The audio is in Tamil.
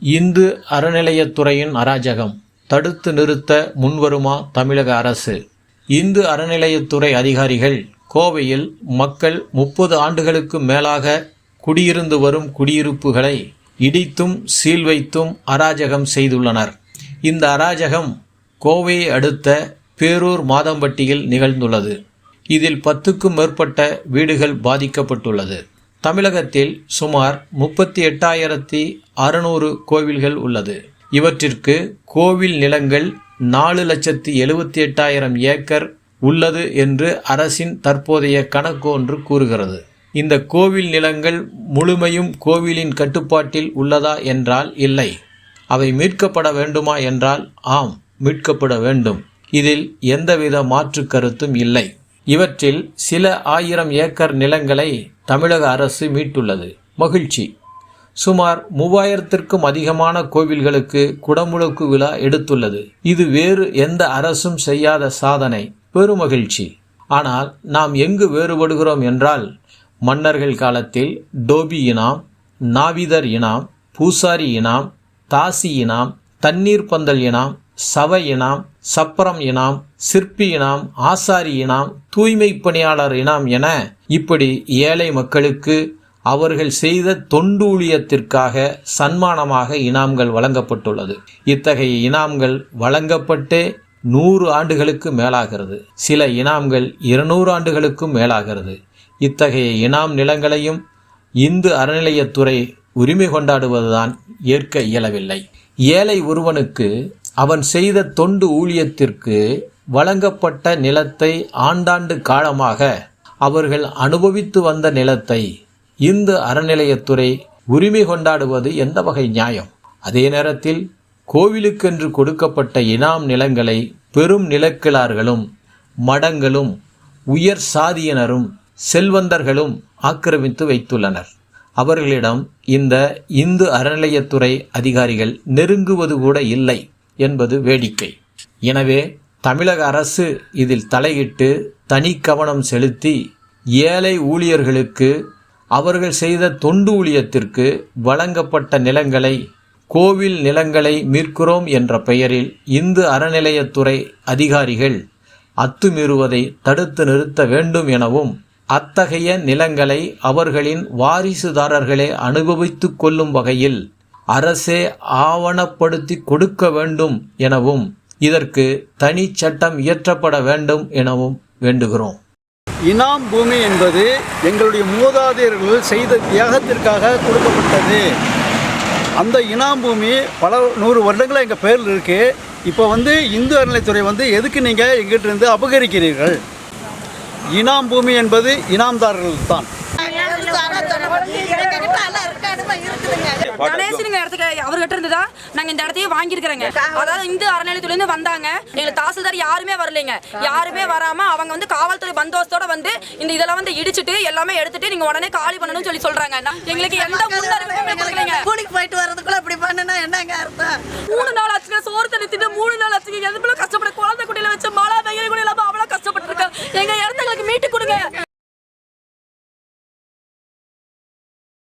இந்து அறநிலையத்துறையின் அராஜகம் தடுத்து நிறுத்த முன்வருமா தமிழக அரசு? இந்து அறநிலையத்துறை அதிகாரிகள் கோவையில் மக்கள் முப்பது ஆண்டுகளுக்கு மேலாக குடியிருந்து வரும் குடியிருப்புகளை இடித்தும் சீல் வைத்தும் அராஜகம் செய்துள்ளனர். இந்த அராஜகம் கோவையை அடுத்த பேரூர் மாதம்பட்டியில் நிகழ்ந்துள்ளது. இதில் பத்துக்கும் மேற்பட்ட வீடுகள் பாதிக்கப்பட்டுள்ளது. தமிழகத்தில் சுமார் முப்பத்தி எட்டாயிரத்தி அறுநூறு கோவில்கள் உள்ளது. இவற்றிற்கு கோவில் நிலங்கள் நாலு லட்சத்தி எழுபத்தி எட்டாயிரம் ஏக்கர் உள்ளது என்று அரசின் தற்போதைய கணக்கு ஒன்று கூறுகிறது. இந்த கோவில் நிலங்கள் முழுமையும் கோவிலின் கட்டுப்பாட்டில் உள்ளதா என்றால் இல்லை. அவை மீட்கப்பட வேண்டுமா என்றால் ஆம் மீட்கப்பட வேண்டும். இதில் எந்தவித மாற்று கருத்தும் இல்லை. இவற்றில் சில ஆயிரம் ஏக்கர் நிலங்களை தமிழக அரசு மீட்டுள்ளது. மகிழ்ச்சி. சுமார் மூவாயிரத்திற்கும் அதிகமான கோவில்களுக்கு குடமுழுக்கு விழா எடுத்துள்ளது. இது வேறு எந்த அரசும் செய்யாத சாதனை. பெருமகிழ்ச்சி. ஆனால் நாம் எங்கு வேறுபடுகிறோம் என்றால் மன்னர்கள் காலத்தில் டோபி இனாம் நாவிதர் இனாம் பூசாரி இனாம் தாசி இனாம் தண்ணீர் பந்தல் இனாம் சவ இனாம் சப்பரம் இனாம் சிற்பி இனாம் ஆசாரி இனாம் தூய்மை பணியாளர் இனாம் என இப்படி ஏழை மக்களுக்கு அவர்கள் செய்த தொண்டூழியத்திற்காக சன்மானமாக இனாம்கள் வழங்கப்பட்டுள்ளது. இத்தகைய இனாம்கள் வழங்கப்பட்டே நூறு ஆண்டுகளுக்கு மேலாகிறது. சில இனாம்கள் இருநூறு ஆண்டுகளுக்கும் மேலாகிறது. இத்தகைய இனாம் நிலங்களையும் இந்து அறநிலையத்துறை உரிமை கொண்டாடுவதுதான் ஏற்க இயலவில்லை. ஏழை ஒருவனுக்கு அவன் செய்த தொண்டு ஊழியத்திற்கு வழங்கப்பட்ட நிலத்தை ஆண்டாண்டு காலமாக அவர்கள் அனுபவித்து வந்த நிலத்தை இந்து அறநிலையத்துறை உரிமை கொண்டாடுவது எந்த வகை நியாயம்? அதே நேரத்தில் கோவிலுக்கென்று கொடுக்கப்பட்ட இனாம் நிலங்களை பெரும் நிலக்கிழார்களும் மடங்களும் உயர் சாதியினரும் செல்வந்தர்களும் ஆக்கிரமித்து வைத்துள்ளனர். அவர்களிடம் இந்த இந்து அறநிலையத்துறை அதிகாரிகள் நெருங்குவது கூட இல்லை. என்பது வேடிக்கை. எனவே தமிழக அரசு இதில் தலையிட்டு தனி கவனம் செலுத்தி ஏழை ஊழியர்களுக்கு அவர்கள் செய்த தொண்டு ஊழியத்திற்கு வழங்கப்பட்ட நிலங்களை கோவில் நிலங்களை மீட்கிறோம் என்ற பெயரில் இந்து அறநிலையத்துறை அதிகாரிகள் அத்துமீறுவதை தடுத்து நிறுத்த வேண்டும் எனவும் அத்தகைய நிலங்களை அவர்களின் வாரிசுதாரர்களே அனுபவித்துக் கொள்ளும் வகையில் அரசே ஆவணப்படுத்தி கொடுக்க வேண்டும் எனவும் இதற்கு தனி சட்டம் இயற்றப்பட வேண்டும் எனவும் வேண்டுகிறோம். இனாம் பூமி என்பது எங்களுடைய மூதாதையர்கள் செய்த தியாகத்திற்காக கொடுக்கப்பட்டது. அந்த இனாம் பூமி பல நூறு வருடங்களாக எங்கள் பேரில் இருக்குது இப்போ வந்து இந்து அறநிலைத்துறை வந்து எதுக்கு நீங்கள் எங்கிட்ட இருந்து அபகரிக்கிறீர்கள்? இனாம் பூமி என்பது இனாம்தாரர்கள் தான். கணேசனுங்க இடத்துக்கு அவர்கிட்ட இருந்து தான் நாங்க இந்த இடத்தையே வாங்கியிருக்கிறோங்க. அதாவது இந்து அறநிலையத்துல இருந்து வந்தாங்க. எங்களுக்கு தாசில்தார் யாருமே வரலைங்க. யாருமே வராம அவங்க வந்து காவல்துறை பந்தோபஸ்தோட வந்து இந்த இதெல்லாம் வந்து இடிச்சிட்டு எல்லாமே எடுத்துட்டு நீங்க உடனே காலி பண்ணணும்னு சொல்லி சொல்றாங்க. நான் எங்களுக்கு எந்த முன்னறிவிப்புமே